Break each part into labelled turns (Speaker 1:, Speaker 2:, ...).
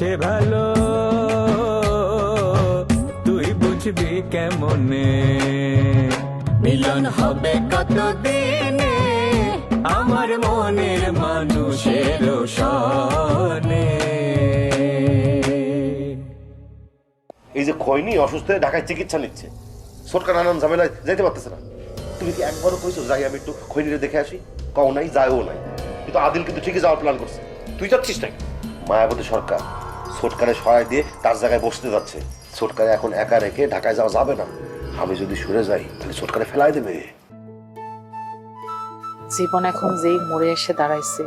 Speaker 1: সে ভালো। তুই বুঝবি কেমনে? মিলন হবে কতদিনে? আমার মনের মানুষের সনে
Speaker 2: এই যে খৈনি অসুস্থ হয়ে ঢাকায় চিকিৎসা নিচ্ছে সরকার নানান ঝামেলায় যাইতে পারতেছে না। তুমি কি একবারও কইছো যাই আমি একটু খৈনিরে দেখে আসি? কও নাই যায়ও নাই। কিন্তু আদিল কিন্তু ঠিকই যাওয়ার প্ল্যান করছে। তুই যাচ্ছিস নাকি? মায়াবতী সরকার। সরকারে সহায় দিয়ে তার জায়গায় বসতে যাচ্ছে। সরকারে এখন একা রেখে ঢাকায় যাওয়া যাবে না। আমি যদি সরে যাই তাহলে সরকারে ফেলাই দেবে।
Speaker 3: জীবন এখন যেই মোড়ে এসে দাঁড়াইছে।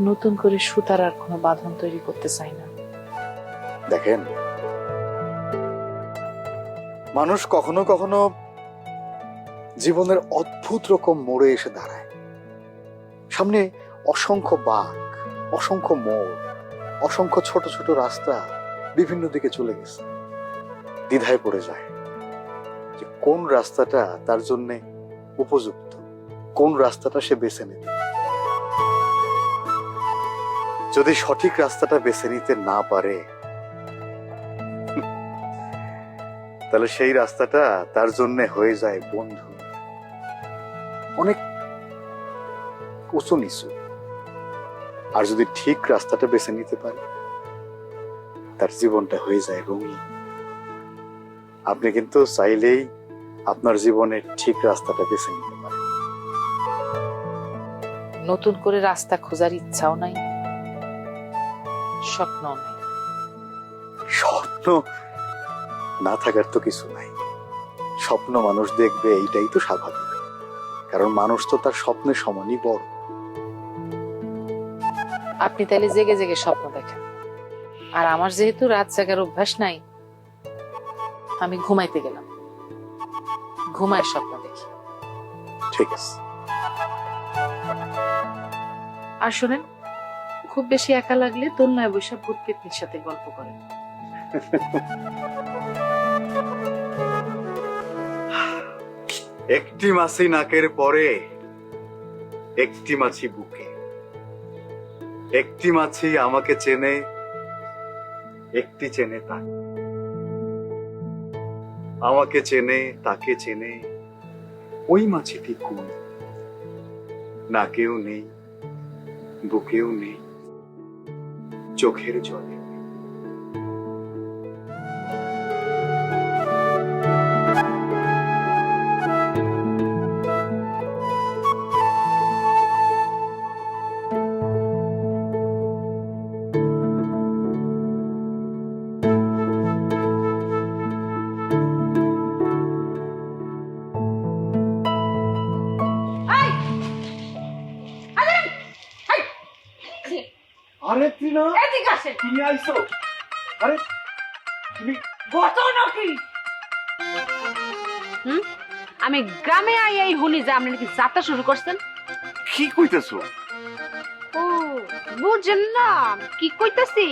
Speaker 3: নতুন করে সুতার আর কোনো বাঁধন তৈরি করতে চাই না।
Speaker 4: দেখেন মানুষ কখনো কখনো জীবনের অদ্ভুত রকম মোড়ে এসে দাঁড়ায়। সামনে অসংখ্য বাঘ অসংখ্য মোড়, অসংখ্য ছোট ছোট রাস্তা বিভিন্ন দিকে চলে গেছে। দ্বিধায় পড়ে যায় যে কোন রাস্তাটা তার জন্য উপযুক্ত, কোন রাস্তাটা সে বেছে নেবে যদি সঠিক রাস্তাটা বেছে নিতে না পারে, তাহলে সেই রাস্তাটা তার জন্য হয়ে যায় বন্ধু। অনেক উঁচু নিচু। আর যদি ঠিক রাস্তাটা বেছে নিতে পারে তার জীবনটা হয়ে যায় রঙিন। আপনি কিন্তু চাইলেই আপনার জীবনের ঠিক রাস্তাটা বেছে নিতে পারেন।
Speaker 3: নতুন করে রাস্তা খোঁজার ইচ্ছাও নাই স্বপ্ন নাই।
Speaker 4: স্বপ্ন না থাকার তো কিছু নাই। স্বপ্ন মানুষ দেখবে এইটাই তো স্বাভাবিক। কারণ মানুষ তো তার স্বপ্নের সমানই বড়।
Speaker 3: আপনি তাহলে জেগে জেগে স্বপ্ন দেখেন। আর আমার যেহেতু রাত জাগার অভ্যাস নাই আমি ঘুমাইতে গেলাম। ঘুমায় স্বপ্ন দেখি।
Speaker 4: ঠিক আছে।
Speaker 3: আর শোনেন খুব বেশি একা লাগলে দোলনায় বৈশাখ ভূত পেতনির সাথে গল্প করেন।
Speaker 4: একটি মাছি নাকের পরে একটি মাছি বুকে। একটি মাছি আমাকে চেনে, একটি চেনে তাকে। আমাকে চেনে, তাকে চেনে, ওই মাছিটি কোন নাকেও নেই, বুকেও নেই, চোখের জলে।
Speaker 5: আরে টিনা।
Speaker 6: এদিকে আসেন।
Speaker 5: তুমি আইছো? আরে তুমি
Speaker 6: ঘটনা কি? হুম? আমি গ্রামে আই এই শুনি যে আপনি নাকি যাত্রা শুরু করছেন?
Speaker 5: কি কইতেছো?
Speaker 6: ও বুঝেন না কি কইতাছি?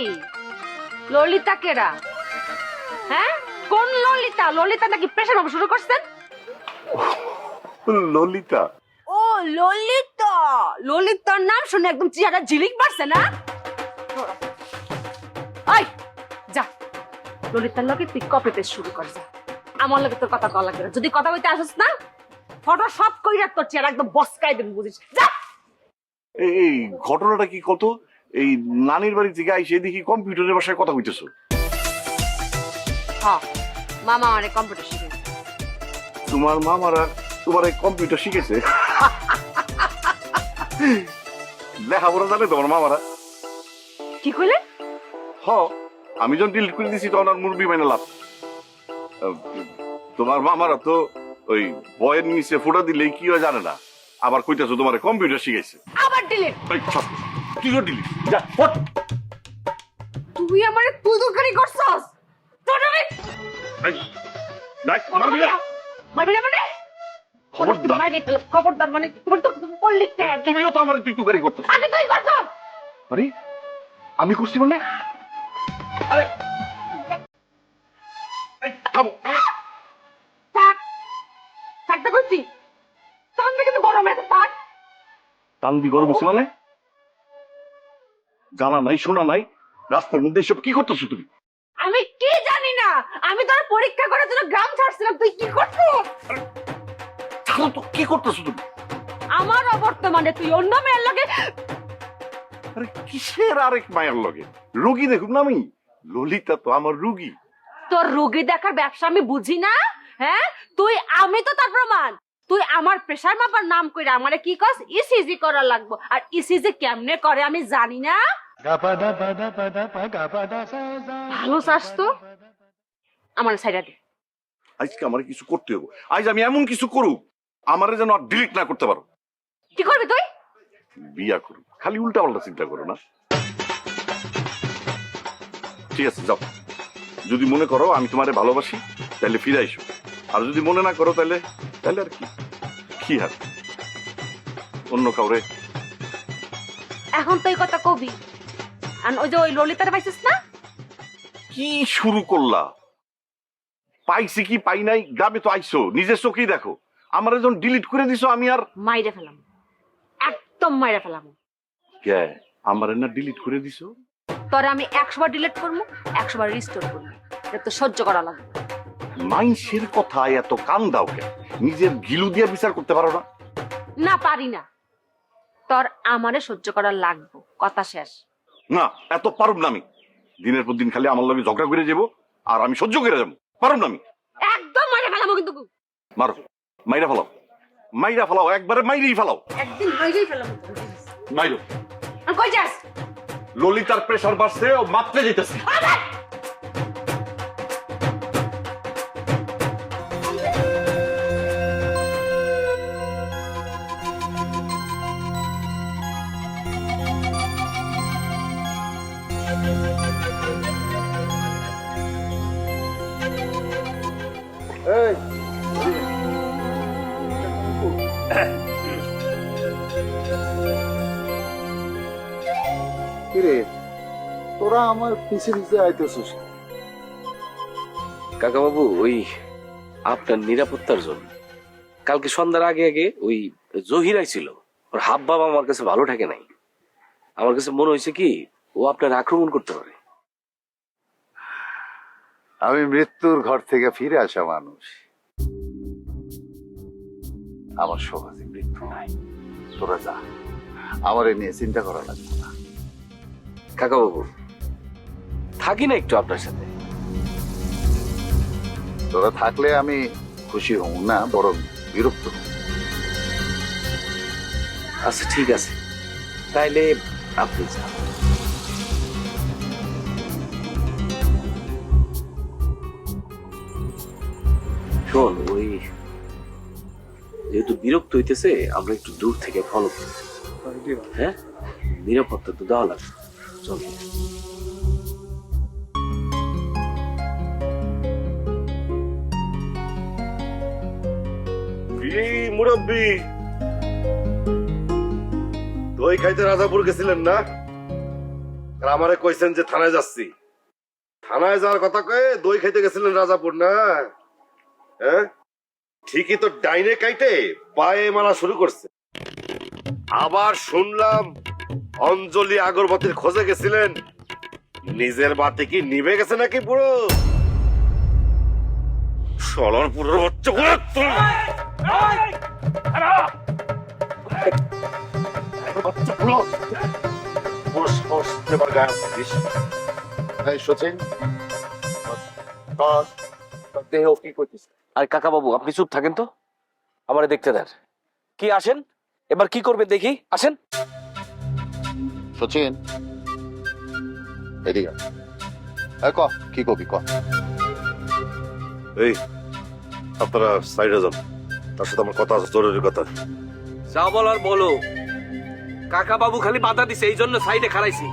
Speaker 6: ললিতা কেরা? হ্যাঁ? কোন ললিতা? ললিতা নাকি প্রেশার বাবু শুরু করছেন?
Speaker 5: ললিতা।
Speaker 6: ও ললিতা! ললিতার নাম শুনে একদম চেহারা ঝিলিক পারছে না? ওই যা। ললিতার লগে তুই কপি পেস্ট শুরু কর যা। আমার লগে তোর কথা কল লাগবে না। যদি কথা কইতে আসিস না ফটো সব কইরা তোর চেহারা একদম বসকাই দেব বুঝিস? যা।
Speaker 5: এই এই ঘটনাটা কি কত? এই নানির বাড়ি থেকে আইসে দেখি কম্পিউটারের বাসায় কথা কইতেছো?
Speaker 6: হ্যাঁ মামা অনেক কম্পিউটার শিখেছে
Speaker 5: তোমার মামারা তোমার এই কম্পিউটার শিখেছে লেখাপড়া জানে তোমার মামারা?
Speaker 6: কি কইলে?
Speaker 5: হ আমি যখন ডিলিট করে দিছি তখন আর মুরবি মাইনে লাভ তোমার মামারা তো ওই বয়ের নিচে ফোটা দিলেই কি হয় জানে না। আবার কইতাছো তোমার কম্পিউটার শিখাইছে।
Speaker 6: আবার ডিলিট।
Speaker 5: তুইও দিলি যা ফট।
Speaker 6: তুই আমারে দোকানি করছস? তোর আমি
Speaker 5: মারবি না।
Speaker 6: মানে?
Speaker 5: খবরদার।
Speaker 6: মানে তোমার তো পড়লি
Speaker 5: তুমিও তো আমার তুই করতো
Speaker 6: আগে তুই করছস
Speaker 5: আরে আমি করছি মানে আরে। থামো।
Speaker 6: থাকতে করছি সামনে কিন্তু গরম থাক।
Speaker 5: টানবি গরম হচ্ছে মানে? জানা নাই শোনা নাই। রাস্তার মধ্যে এসব কি করতেছো তুমি?
Speaker 6: আমি কি জানি না। আমি তোর পরীক্ষা করার জন্য গ্রাম ছাড়ছিলাম তুই কি করছিস?
Speaker 5: ছাড়ো তো কি করতেছো তুমি?
Speaker 6: আমার অবর্তমানে তুই অন্য মেয়ের
Speaker 5: কিসের আরেক মায়ের লগে? রুগী দেখুন না আমি? ললিতা তো আমার রুগী।
Speaker 6: তোর রোগী দেখার ব্যবসা আমি বুঝি না হ্যাঁ? তুই আমি তো তার প্রমাণ। তুই আমার প্রেসার মাপার নাম কইরা আমারে কি কস? ইসিজি করা লাগবো। আর ইসিজি কেমনে করে আমি জানি না? ভালো চাস তো। আমার সাইডা দে।
Speaker 5: আজকে আমার কিছু করতে হবে আজ আমি এমন কিছু করুক আমারে যেন আর ডিলিট না করতে পারো।
Speaker 6: কি করবি তুই?
Speaker 5: বিয়া করুক খালি উল্টা পাল্টা চিন্তা করো না। ঠিক আছে যাও। যদি মনে করো আমি তোমারে ভালোবাসি তাহলে ফিরে আইসো। আর যদি মনে না করো তাহলে তাহলে আর কি? কি আর? অন্য কাউরে?
Speaker 6: এখন তুই কথা কবি। আর ওই যে ওই ললিতার পাইছিস না?
Speaker 5: কি শুরু করলা? পাইছি কি পাই নাই? গ্রামে তো আইসো। নিজের চোখেই দেখো। আমার একজন ডিলিট করে দিছো আমি আর
Speaker 6: মাইরে ফেলাম। একদম মাইরে ফেলাম।
Speaker 5: কে? আমার না ডিলিট করে দিছো?
Speaker 6: তোরে আমি একশো বার ডিলিট করব একশো বার রিস্টোর করব এটা তো সহ্য করা লাগবে
Speaker 5: মাইন্সের কথা এত কান দাও কে নিজের গিলু দিয়ে বিচার করতে পারো না?
Speaker 6: না পারি না। তোর আমারে সহ্য করা লাগবো কথা শেষ।
Speaker 5: না এত পারব না আমি। দিনের পর দিন খালি আমার লগে ঝগড়া করে যাব আর আমি সহ্য করে যাব। পারব না আমি।
Speaker 6: একদম মাইরে ফেলাবো কিন্তু।
Speaker 5: মারো মাইরা ফেলাও। মাইরা ফেলাও একবারে মাইরেই ফেলাও।
Speaker 6: একদিন মাইরেই ফেলাবো
Speaker 5: মাইরো।
Speaker 6: আর কই যাস?
Speaker 5: ললিতার প্রেশার বাড়ছে ও মাত্রে যেতেছে
Speaker 7: কিরে তোরা আমার পিছে পিছে আইতেছিস
Speaker 1: কাকাবাবু ওই আপনার নিরাপত্তার জন্য। কালকে সন্ধ্যার আগে আগে ওই জহির ছিল ওর হাব ভাব আমার কাছে ভালো থাকে নাই। আমার কাছে মনে হয়েছে কি ও আপনার আক্রমণ করতে পারে।
Speaker 7: আমি মৃত্যুর ঘর থেকে ফিরে আসা মানুষ। আমার সমাজে মৃত্যু নাই। তোরা যা। আমার এ নিয়ে চিন্তা করা লাগবে না।
Speaker 1: কাকাবাবু থাকি না একটু আপনার সাথে।
Speaker 7: তোরা থাকলে আমি খুশি হব না বরং বিরক্ত হব।
Speaker 1: আচ্ছা ঠিক আছে। তাইলে আপনি যান। শোন ওই যেহেতু বিরক্ত হইতেছে আমরা একটু দূর থেকে ফলো করি। হ্যাঁ? নিরাপত্তা তো দেওয়া লাগবে। চল।
Speaker 2: মুরব্বি দই খাইতে রাজাপুর গেছিলেন না? আর আমারে কইছেন যে থানায় যাচ্ছি। থানায় যাওয়ার কথা কয়ে দই খাইতে গেছিলেন রাজাপুর না? হ্যাঁ? ঠিকই তো ডাইনে কাইটে পায়ে মারা শুরু করছে। আবার শুনলাম অঞ্জলি আগরবাতির খোঁজে গেছিলেন। নিজের বাতি কি নিভে গেছে নাকি পুরো? সলন পুরো
Speaker 1: আর কাকাবাবু আপনি চুপ থাকেন তো। আমারে দেখতে দেন। কি আসেন? এবার কি করবে দেখি? আসেন।
Speaker 7: সচিন। এদিকে। ক কি কবি ক?
Speaker 2: এই আপনারা সাইডে যান। তার সাথে আমার কথা আছে জরুরি কথা।
Speaker 8: যা বলার বলো। কাকা বাবু খালি বাধা দিছে এই জন্য সাইডে খারাইছি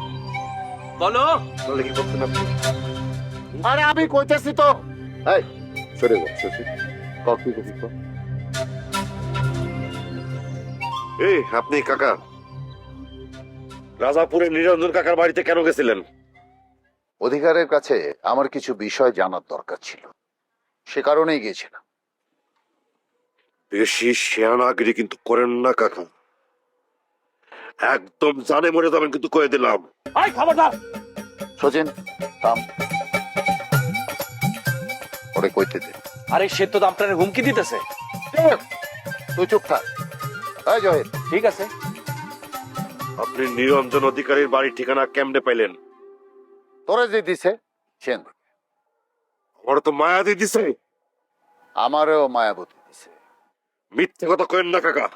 Speaker 8: বলো।
Speaker 2: তাহলে কি করতেন আপনি?
Speaker 4: আরে আমি কইতেছি তো। এই সরে যাও শশী কপি কপি কর
Speaker 2: এই আপনি কাকা রাজাপুরে নিরঞ্জন কাকার বাড়িতে কেন গেছিলেন?
Speaker 4: অধিকারের কাছে আমার কিছু বিষয় জানার দরকার ছিল। সে কারণেই গিয়েছিলাম।
Speaker 2: বেশি শেয়ানাগিরি কিন্তু করেন না কাকা। একদম জানে মরে যাবেন কিন্তু কয়ে দিলাম।
Speaker 4: সচিন থাম। ওরে কইতে দে।
Speaker 8: আরে সে তো আপনার হুমকি দিতেছে।
Speaker 4: তুই চুপ থাক। এই জহির।
Speaker 8: ঠিক আছে।
Speaker 2: আপনি নিরঞ্জন অধিকারীর বাড়ির ঠিকানা কেমনে পাইলেন?
Speaker 4: তোরে যে দিছে সেন
Speaker 2: আমার তো মায়া দিয়ে দিছে।
Speaker 4: আমারও মায়াবতী।
Speaker 2: মিথ্যে কথা কেন না কাকা।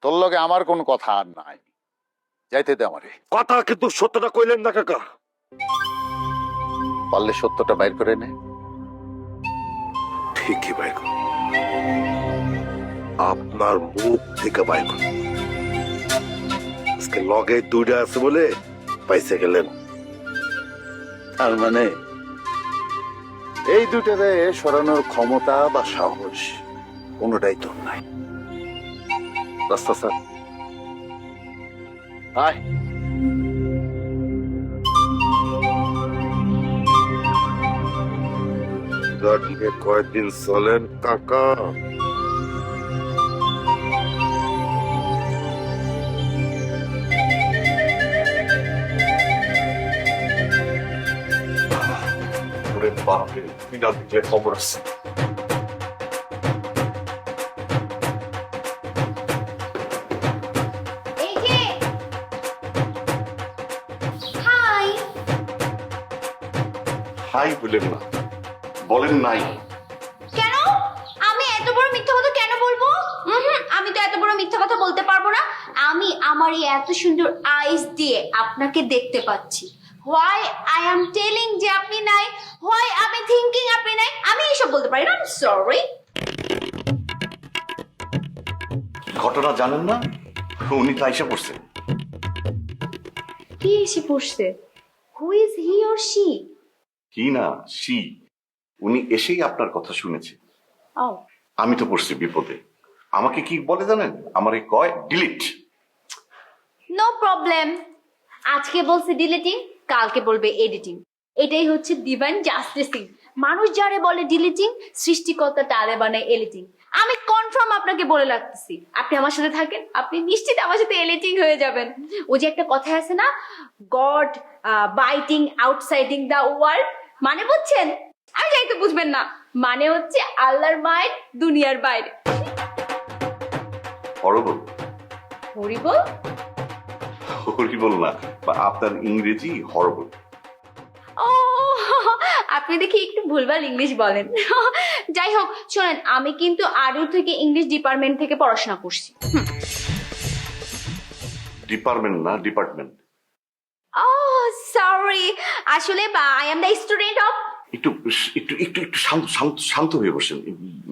Speaker 4: তোর লগে আমার কোনো কথা আর নাই। যাইতে দে আমারে।
Speaker 2: কথা কিন্তু সত্যটা কইলেন না কাকা।
Speaker 4: পারলে সত্যটা বাইর করে নে।
Speaker 2: ঠিকই ভাই আপনার মুখ থেকে বাইর করুন। আজকে লগে দুইটা আছে বলে পাইছে গেলেন।
Speaker 4: তার মানে এই দুটারে সরানোর ক্ষমতা বা সাহস কোনোটাই তোর নাই। রাস্তা স্যার।
Speaker 2: কয়েকদিন চলেন কাকা। বাপরে বিনা দিকে খবর আছে।
Speaker 9: হাই
Speaker 5: বলেন না বলেন নাই।
Speaker 9: কেন? আমি এত বড় মিথ্যা কথা কেন বলব? আমি তো এত বড় মিথ্যা কথা বলতে পারব না। আমি আমার এই এত সুন্দর আইস দিয়ে আপনাকে দেখতে পাচ্ছি। হোয়াই আই এম টেলিং যে আপনি নাই? হোয়াই আমি থিংকিং আপনি নাই? আমি এসব বলতে পারি না সরি
Speaker 5: ঘটনা জানেন না? উনি তো আইসা পড়ছেন
Speaker 9: কি এসে পড়ছে? Who is he or she
Speaker 5: কি না সি উনি এসেই আপনার কথা শুনেছে।
Speaker 9: ও।
Speaker 5: আমি তো পড়ছি বিপদে। আমাকে কি বলে জানেন? আমার এই কয় ডিলিট
Speaker 9: নো প্রবলেম আজকে বলছে ডিলিটিং কালকে বলবে এডিটিং এটাই হচ্ছে ডিভাইন জাস্টিসিং মানুষ যারে বলে ডিলিটিং সৃষ্টিকর্তা তারে বানায় এডিটিং আমি কনফার্ম আপনাকে বলে রাখতেছি। আপনি আমার সাথে থাকেন আপনি নিশ্চিত আমার সাথে এডিটিং হয়ে যাবেন। ওই যে একটা কথা আছে না god biting outsiding the world মানে বুঝছেন? আর যাই তো বুঝবেন না। মানে হচ্ছে আল্লাহর মায়ের দুনিয়ার বাইরে।
Speaker 5: হরবল।
Speaker 9: হরিবল?
Speaker 5: হরিবল না বা আপনার ইংরেজি হরবল।
Speaker 9: ও আপনি দেখি একটু ভুলভাল ইংলিশ বলেন। যাই হোক শোনেন আমি কিন্তু আরুর থেকে ইংলিশ ডিপার্টমেন্ট থেকে পড়াশোনা করছি।
Speaker 5: ডিপার্টমেন্ট না ডিপার্টমেন্ট।
Speaker 9: সরি আসলে I am the student of
Speaker 5: একটু একটু একটু একটু শান্ত শান্ত শান্ত হয়ে বসেন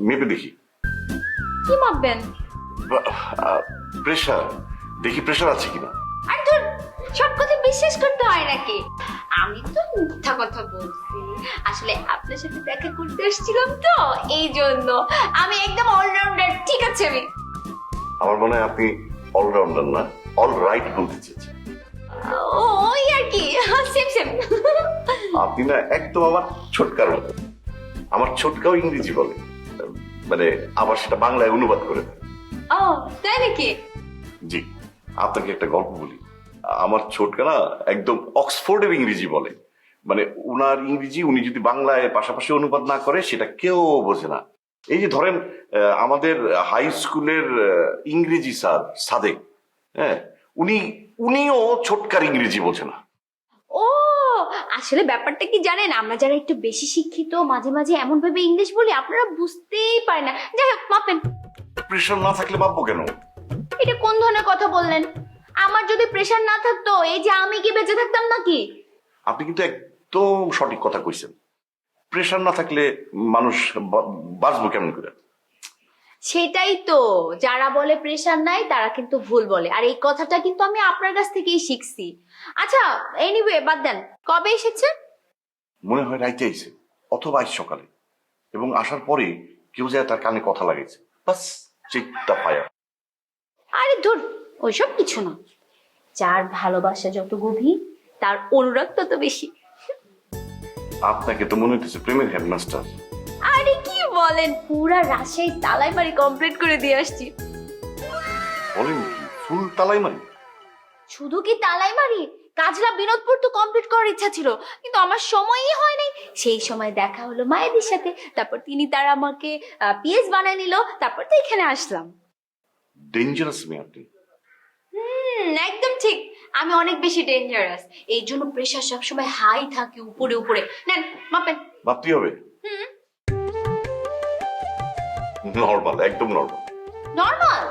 Speaker 5: মেপে দেখি।
Speaker 9: কি মাপবেন?
Speaker 5: প্রেশার দেখি প্রেশার আছে কিনা।
Speaker 9: আর তোর সব কথা বিশ্বাস করতে হয় নাকি? আমি তো মিথ্যা কথা বলছি। আসলে আপনার সাথে দেখা করতে এসেছিলাম তো এই জন্য আমি একদম অলরাউন্ডার ঠিক আছে আমি।
Speaker 5: আমার মনে হয় আপনি অলরাউন্ডার না অল রাইট বলতে চেয়েছেন।
Speaker 9: ওই আর কি সেম সেম
Speaker 5: আপনি না একদম আমার ছোটকার মতো আমার ছোটকাও ইংরেজি বলে। মানে আবার সেটা বাংলায় অনুবাদ করে দেয়।
Speaker 9: ও তাই নাকি?
Speaker 5: জি আপনাকে একটা গল্প বলি। আমার ছোটকা না একদম অক্সফোর্ডের ইংরেজি বলে। মানে উনার ইংরেজি উনি যদি বাংলায় পাশাপাশি অনুবাদ না করে সেটা কেউ বোঝে না। এই যে ধরেন আমাদের হাই স্কুলের ইংরেজি স্যার সাদেক হ্যাঁ? উনি উনিও ছোটকার ইংরেজি বোঝে না।
Speaker 9: ও আসলে ব্যাপারটা কি জানেন? আমরা যারা একটু বেশি শিক্ষিত মাঝে মাঝে এমন ভাবে ইংলিশ বলি আপনারা বুঝতেই পারেন না। যাই হোক মাপেন।
Speaker 5: প্রেশার না থাকলে ভাববো কেন?
Speaker 9: এটা কোন ধরনের কথা বললেন? আমার যদি প্রেশার না থাকতো এই যে আমি কি বেঁচে থাকতাম নাকি?
Speaker 5: আপনি কিন্তু একদম সঠিক কথা কইছেন। প্রেশার না থাকলে মানুষ বাঁচবো কেমন করে?
Speaker 9: সেটাই তো। যারা বলে প্রেশার নাই তারা কিন্তু ভুল বলে। আর এই কথাটা কিন্তু আমি আপনার কাছ থেকেই শিখছি। আচ্ছা এনিওয়ে বাদ দেন কবে এসেছে?
Speaker 5: মনে হয় রাইতে আইছে অথবা আজ সকালে। এবং আসার পরে কেউ যায় তার কানে কথা লাগাইছে। বাস চিত্তা ফায়ার
Speaker 9: আরে। ধুর ওইসব কিছু না। যার ভালোবাসা যত গভীর তার অনুরাগ তত বেশি।
Speaker 5: আপনাকে তো মনে হইতেছে প্রেমের হেডমাস্টার
Speaker 9: আরে কি বলেন? পুরা রাজশাহী তালাই বাড়ি কমপ্লিট করে দিয়ে আসছি।
Speaker 5: বলেন কি? ফুল তালাই মানে
Speaker 9: শুধু কি তালাই মারি কাজলা বিনোদপুর তো কমপ্লিট করার ইচ্ছা ছিল কিন্তু আমার সময়ই হয়নি। সেই সময় দেখা হলো মায়েদের সাথে তারপর তিনি তারা আমাকে পিএস বানায় নিল তারপর তো এখানে আসলাম।
Speaker 5: ডেঞ্জারাস মেয়ে আপনি।
Speaker 9: হুম একদম ঠিক। আমি অনেক বেশি ডেঞ্জারাস এই জন্য প্রেশার সবসময় হাই থাকে উপরে উপরে। নেন মাপেন।
Speaker 5: ভাবতে হবে?
Speaker 9: হুম।
Speaker 5: নর্মাল একদম নর্মাল
Speaker 9: নর্মাল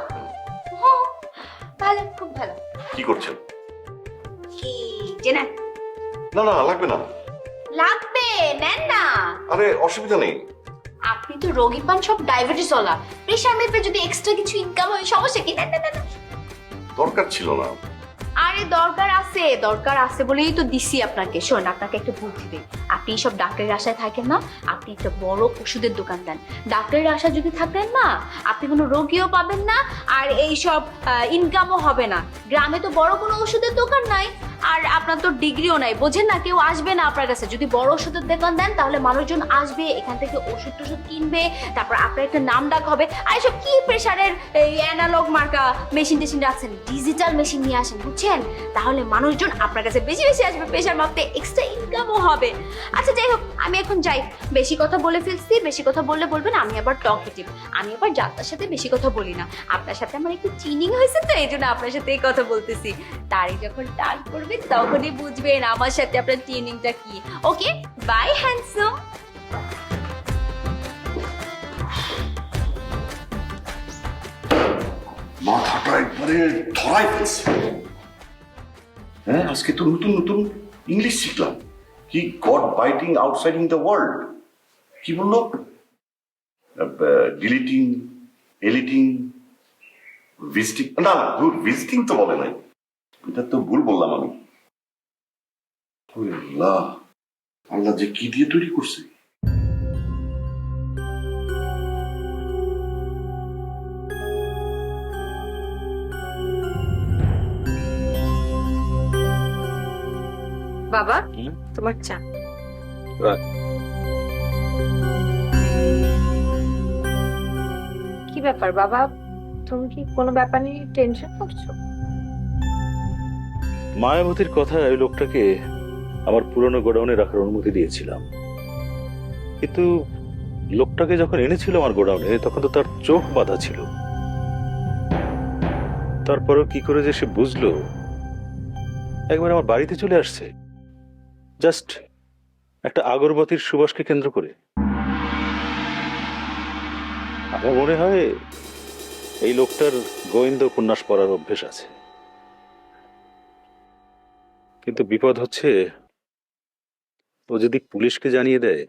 Speaker 9: ভালো খুব ভালো।
Speaker 5: কি করছেন?
Speaker 9: কি যে
Speaker 5: না না লাগবে না।
Speaker 9: লাগবে নেন না।
Speaker 5: আরে অসুবিধা নেই।
Speaker 9: আপনি তো রোগী পান সব ডায়াবেটিস ওলা প্রেশার মেপে যদি এক্সট্রা কিছু ইনকাম হয় সমস্যা কি? নেন, নেন, নেন।
Speaker 5: দরকার ছিল না।
Speaker 9: আরে দরকার আছে দরকার আছে বলেই তো দিছি আপনাকে। শোন আপনাকে একটা বুদ্ধি দেই। আপনি সব ডাক্তারের আশায় থাকেন না, আপনি একটা বড় ওষুধের দোকান দেন ডাক্তারের আশা যদি থাকেন না, আপনি কোনো রোগীও পাবেন না, আর এই সব ইনকামও হবে না। গ্রামে তো বড় কোনো ওষুধের দোকান নাই, আর আপনার তো ডিগ্রিও নাই। বোঝেন না, কেউ আসবে না আপনার কাছে। যদি বড় ওষুধের দোকান দেন, তাহলে মানুষজন আসবে, এখান থেকে ওষুধ টষুধ কিনবে, তারপর আপনার একটা নাম ডাক হবে। আর এসব কি প্রেশারের এই অ্যানালগ মার্কা মেশিন টেশিন রাখছেন? ডিজিটাল মেশিন নিয়ে আসেন, বুঝছেন? তাহলে মানুষজন আপনার কাছে বেশি বেশি আসবে প্রেশার মাপতে এক্সট্রা ইনকামও হবে। আচ্ছা যাই হোক, আমি এখন যাই। বেশি কথা বলে ফেলছি, বেশি কথা বললে বলবেন, আমি আবার টকেটিভ আমি আবার যাত্রার সাথে বেশি কথা বলি না। আপনার সাথে আমার একটু চিনিং হয়েছে তো, এই জন্য আপনার সাথে কথা বলতেছি। তারই যখন টান করবে তখনই বুঝবেন আমার সাথে আপনার ট্রেনিংটা কি। ওকে বাই হ্যান্ডসম
Speaker 5: মাথাটা একবারে ধরাই ফেলছে। হ্যাঁ আজকে তো নতুন নতুন ইংলিশ শিখলাম। কি god biting outsiding the world কি বলল? ডিলিটিং এলিটিং ভিজিটিং না না ভিজিটিং তো বলে নাই। এটা তো ভুল বললাম আমি। আল্লাহ আল্লাহ যে কি দিয়ে তৈরি করছে?
Speaker 6: বাবা? তোমার চা। কি ব্যাপার বাবা? তুমি কি কোনো ব্যাপার নিয়ে টেনশন করছ?
Speaker 10: মায়াবতীর কথায় ওই লোকটাকে আমার পুরনো গোডাউনে রাখার অনুমতি দিয়েছিলাম। কিন্তু লোকটাকে যখন এনেছিল আমার গোডাউনে তখন তো তার চোখ বাঁধা ছিল। তারপরেও কি করে যে সে বুঝলো একবার আমার বাড়িতে চলে আসছে। জাস্ট একটা আগরবাতির সুবাসকে কেন্দ্র করে। আমার মনে হয় এই লোকটার গোয়েন্দা উপন্যাস পড়ার অভ্যেস আছে। কিন্তু বিপদ হচ্ছে ও যদি পুলিশকে জানিয়ে দেয়।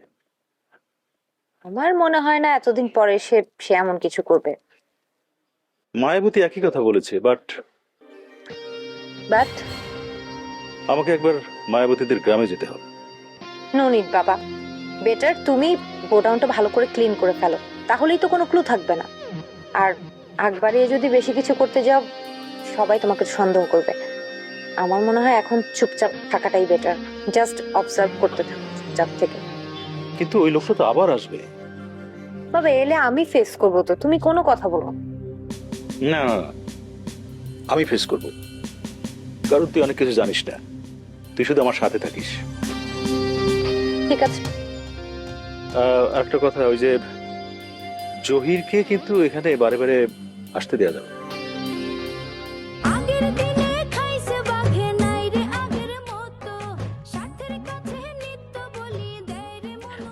Speaker 11: আমার মনে হয় না এতদিন পরে সে সে এমন কিছু করবে।
Speaker 10: মায়াবতী একই কথা বলেছে বাট
Speaker 11: বাট
Speaker 10: আমাকে একবার মায়াবতীদের গ্রামে যেতে হবে।
Speaker 11: নো নিড বাবা বেটার তুমি গোডাউনটা ভালো করে ক্লিন করে ফেলো তাহলেই তো কোনো ক্লু থাকবে না। আর আগ বাড়িয়ে যদি বেশি কিছু করতে যাও সবাই তোমাকে সন্দেহ করবে। আমার মনে হয় এখন চুপচাপ থাকাটাই বেটার জাস্ট অবজার্ভ করতে থাকো চুপচাপ থেকে।
Speaker 10: কিন্তু ওই লোকটা তো আবার আসবে।
Speaker 11: বাবা এলে আমি ফেস করব তো তুমি কোনো কথা বলো না।
Speaker 10: আমি ফেস করব। কারণ তুই অনেক কিছু জানিস না। তুই শুধু আমার সাথে থাকিস।
Speaker 11: ঠিক আছে।
Speaker 10: আহ, একটা কথা ওই যে জহিরকে কিন্তু এখানে বারে বারে আসতে দেওয়া যাবে।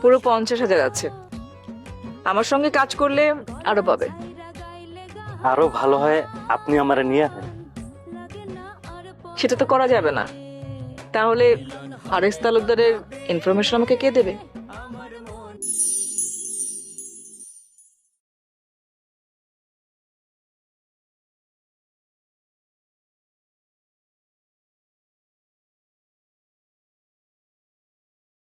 Speaker 12: পুরো পঞ্চাশ হাজার আছে। আমার সঙ্গে কাজ করলে আরও পাবে।
Speaker 13: আরও ভালো হয় আপনি আমার নিয়ে
Speaker 12: সেটা তো করা যাবে না। তাহলে আরেস তালুকদারের ইনফরমেশন আমাকে কে দেবে?